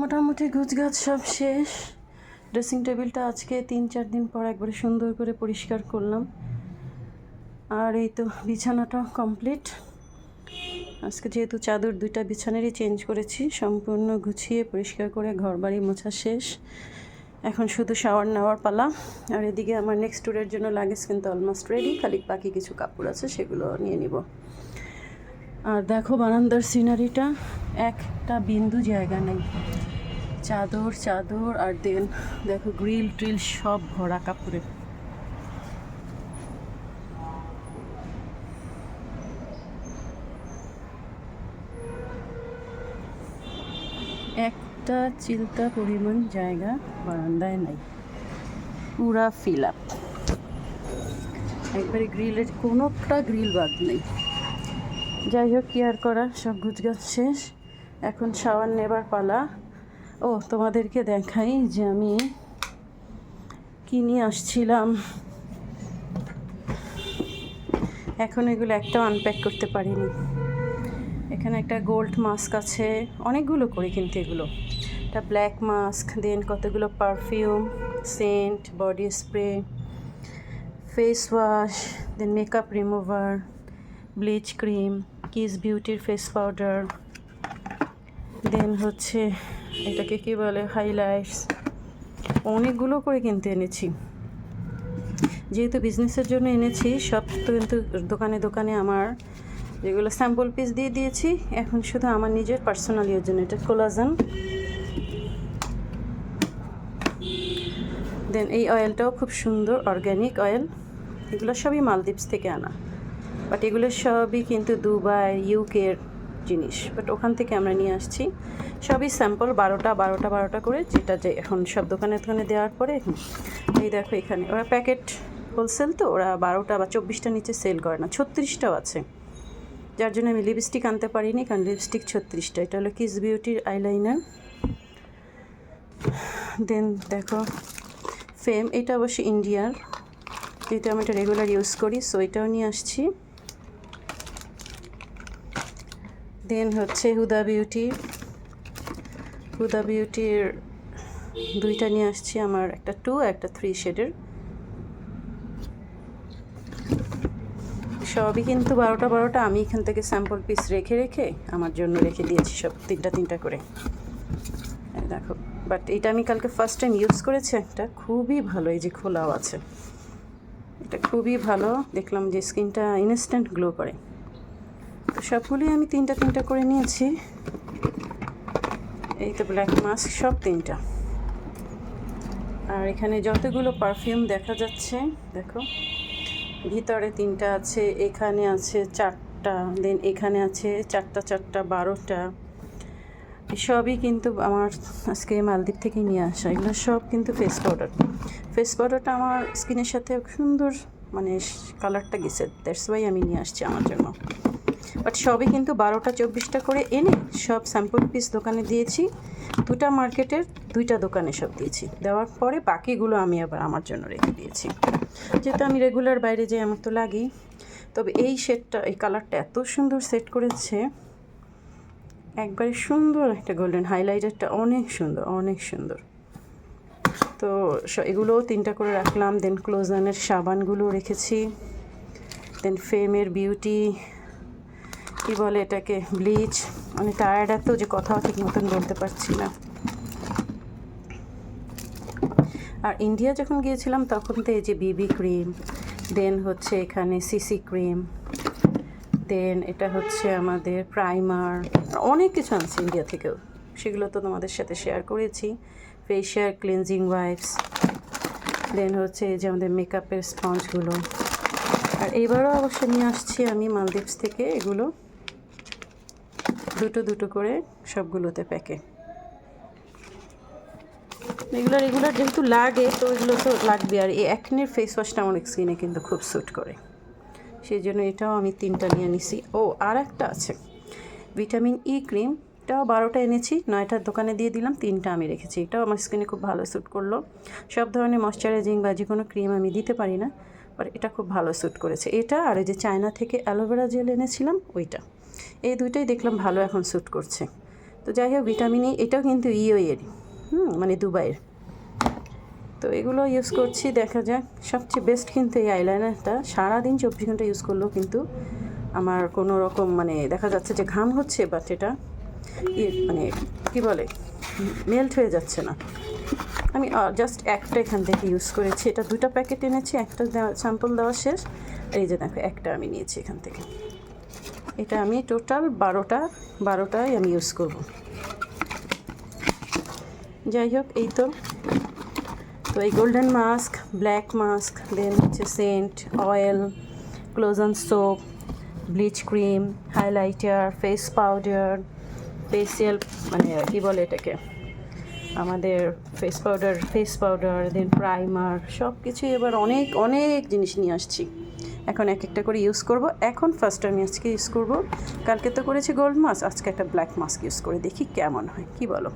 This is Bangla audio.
মোটামুটি গুছগাছ সব শেষ। ড্রেসিং টেবিলটা আজকে তিন চার দিন পর একবারে সুন্দর করে পরিষ্কার করলাম। আর এই তো বিছানাটা কমপ্লিট আজকে যেহেতু চাদর দুইটা বিছানারই চেঞ্জ করেছি, সম্পূর্ণ গুছিয়ে পরিষ্কার করে ঘর বাড়ি মোছা শেষ। এখন শুধু শাওয়ার নেওয়ার পালা। আর এদিকে আমার নেক্সট ট্যুরের জন্য লাগেজ কিন্তু অলমোস্ট রেডি খালি বাকি কিছু কাপড় আছে সেগুলো নিয়ে নিব। আর দেখো বারান্দার সিনারিটা একটা বিন্দু জায়গা নেই। চাদর চাদর আর দেন দেখো গ্রিল ট্রিল সব ভরা কাপড়ে। একটা চিন্তা পরিমাণ জায়গা বারান্দায় নাই। পুরা ফিল আপ একবারে গ্রিলের কোনোটা গ্রিল বাদ নেই। যাই হোক, কি আর করা সব গুছগাছ শেষ। এখন শাওয়ার নেবার পালা। ও, তোমাদেরকে দেখাই যে আমি কি নিয়ে আসছিলাম। এখন এগুলো একটাও আনপ্যাক করতে পারিনি। এখানে একটা গোল্ড মাস্ক আছে। অনেকগুলো করি কিন্তু এগুলো। একটা ব্ল্যাক মাস্ক দেন কতগুলো perfume scent body spray face wash then makeup remover bleach cream kiss বিউটির ফেস পাউডার দেন হচ্ছে এটাকে কী বলে হাইলাইটস অনেকগুলো করে কিনতে এনেছি। যেহেতু বিজনেসের জন্য এনেছি, সব তো কিন্তু দোকানে দোকানে আমার যেগুলো স্যাম্পল পিস দিয়ে দিয়েছি, এখন শুধু আমার নিজের পার্সোনাল ইউর জন্য, এটা কোলাজন দেন এই অয়েলটাও খুব সুন্দর অর্গ্যানিক অয়েল এগুলো সবই মালদ্বীপস থেকে আনা। বাট এগুলো সবই কিন্তু দুবাই ইউকের জিনিস। বাট ওখান থেকে আমরা নিয়ে আসছি। সবই স্যাম্পল বারোটা বারোটা বারোটা করে যেটা যে এখন সব দোকানে দোকানে দেওয়ার পরে এই দেখো এখানে। ওরা প্যাকেট হোলসেল তো, ওরা বারোটা বা চব্বিশটা নিচে সেল করে না, ছত্রিশটাও আছে। যার জন্য আমি লিপস্টিক আনতে পারিনি, কারণ লিপস্টিক ছত্রিশটা। এটা হলো কিস বিউটির আইলাইনার দেন দেখো ফেম এটা অবশ্য ইন্ডিয়ার যেহেতু আমি এটা রেগুলার ইউজ করি সো এটাও নিয়ে আসছি। দেন হচ্ছে হুদা বিউটি। হুদা বিউটির দুইটা নিয়ে আসছি আমার, একটা টু, একটা থ্রি শেডের। সবই কিন্তু বারোটা বারোটা, আমি এখান থেকে স্যাম্পল পিস রেখে রেখে আমার জন্য রেখে দিয়েছি সব তিনটা তিনটা করে। দেখো বাট এটা আমি কালকে ফার্স্ট টাইম ইউজ করেছি একটা, খুবই ভালো, এই যে খোলাও আছে। এটা খুবই ভালো, দেখলাম যে স্কিনটা ইনস্ট্যান্ট গ্লো করে। তো সবগুলোই আমি তিনটা তিনটা করে নিয়েছি। এই তো ব্ল্যাক মাস্ক সব তিনটা। আর এখানে যতগুলো পারফিউম দেখা যাচ্ছে, দেখো, ভিতরে তিনটা আছে, এখানে আছে চারটা দেন এখানে আছে চারটা চারটা, বারোটা। সবই কিন্তু আমার আজকে মালদ্বীপ থেকে নিয়ে আসা। এগুলো সব কিন্তু ফেস পাউডার ফেস পাউডারটা আমার স্কিনের সাথে সুন্দর মানে কালারটা গেছে। দ্যাটস ওয়াই আমি নিয়ে আসছি আমার জন্য। বাট সবই কিন্তু বারোটা, চব্বিশটা করে এনে সব স্যাম্পল পিস দোকানে দিয়েছি। দুটা মার্কেটের দুইটা দোকানে সব দিয়েছি। দেওয়ার পরে বাকিগুলো আমি আবার আমার জন্য রেখে দিয়েছি। যেহেতু আমি রেগুলার বাইরে যাই, আমার তো লাগেই। তবে এই শেডটা এই কালারটা এত সুন্দর সেট করেছে। একবারে সুন্দর একটা গোল্ডেন হাইলাইটারটা অনেক সুন্দর অনেক সুন্দর। তো এগুলোও তিনটা করে রাখলাম দেন ক্লোজানের সাবানগুলো রেখেছি দেন ফেমের বিউটি কী বলে এটাকে ব্লিচ মানে টায়ার্ড এত যে কথাও ঠিক মতন বলতে পারছি না। আর ইন্ডিয়া যখন গিয়েছিলাম, তখন তো এই যে বিবি ক্রিম দেন হচ্ছে এখানে সিসি ক্রিম দেন এটা হচ্ছে আমাদের প্রাইমার অনেক কিছু আনছি ইন্ডিয়া থেকেও, সেগুলো তো তোমাদের সাথে শেয়ার করেছি। ফেশিয়াল ক্লিনজিং ওয়াইপস দেন হচ্ছে এই যে আমাদের মেকআপের স্পঞ্জগুলো আর এইবারও অবশ্য নিয়ে আসছি আমি মালদ্বীপস থেকে এগুলো। দুটো দুটো করে সবগুলোতে প্যাকে। এগুলো রেগুলার যেহেতু লাগে, তো এগুলো তো লাগবে। আর এই অ্যাকনের ফেস ওয়াশটা আমার স্কিনে কিন্তু খুব স্যুট করে। সেই জন্য এটাও আমি তিনটা নিয়ে নিছি। ও আর একটা আছে। ভিটামিন ই ক্রিম এটাও বারোটা এনেছি, নয়টার দোকানে দিয়ে দিলাম, তিনটা আমি রেখেছি। এটাও আমার স্কিনে খুব ভালো স্যুট করল। সব ধরনের ময়শ্চারাইজিং বা যে কোনো ক্রিম আমি দিতে পারি না বাট এটা খুব ভালো স্যুট করেছে। এটা আর ওই যে চায়না থেকে অ্যালোভেরা জেল এনেছিলাম, ওইটা। এই দুইটাই দেখলাম ভালো এখন স্যুট করছে। তো যাই হোক ভিটামিন ই এটাও কিন্তু ইও এর হুম মানে দুবাইয়ের। তো এগুলো ইউজ করছি, দেখা যাক। সবচেয়ে বেস্ট কিন্তু এই আইলাইনারটা সারাদিন চব্বিশ ঘণ্টা ইউজ করলেও কিন্তু আমার কোনো রকম মানে দেখা যাচ্ছে যে ঘাম হচ্ছে বাট এটা মানে কি বলে মেল্ট হয়ে যাচ্ছে না। আমি জাস্ট একটা এখান থেকে ইউজ করেছি। এটা দুটো প্যাকেট এনেছি, একটা স্যাম্পল দেওয়া শেষ। এই যে দেখো, একটা আমি নিয়েছি এখান থেকে। এটা আমি টোটাল বারোটা, বারোটাই আমি ইউজ করব। যাই হোক, এই তো। তো এই golden mask black mask then হচ্ছে scent oil ক্লোজন soap bleach cream highlighter face powder facial মানে কি বলে এটাকে? আমাদের face powder face powder then primer সব কিছুই এবার অনেক অনেক জিনিস নিয়ে আসছি। এখন এক একটা করে ইউজ করব। এখন ফার্স্ট আমি আজকে ইউজ করব। কালকে তো করেছি গোল্ড মাস্ক আজকে একটা ব্ল্যাক মাস্ক ইউজ করে দেখি কেমন হয়। কি বলো?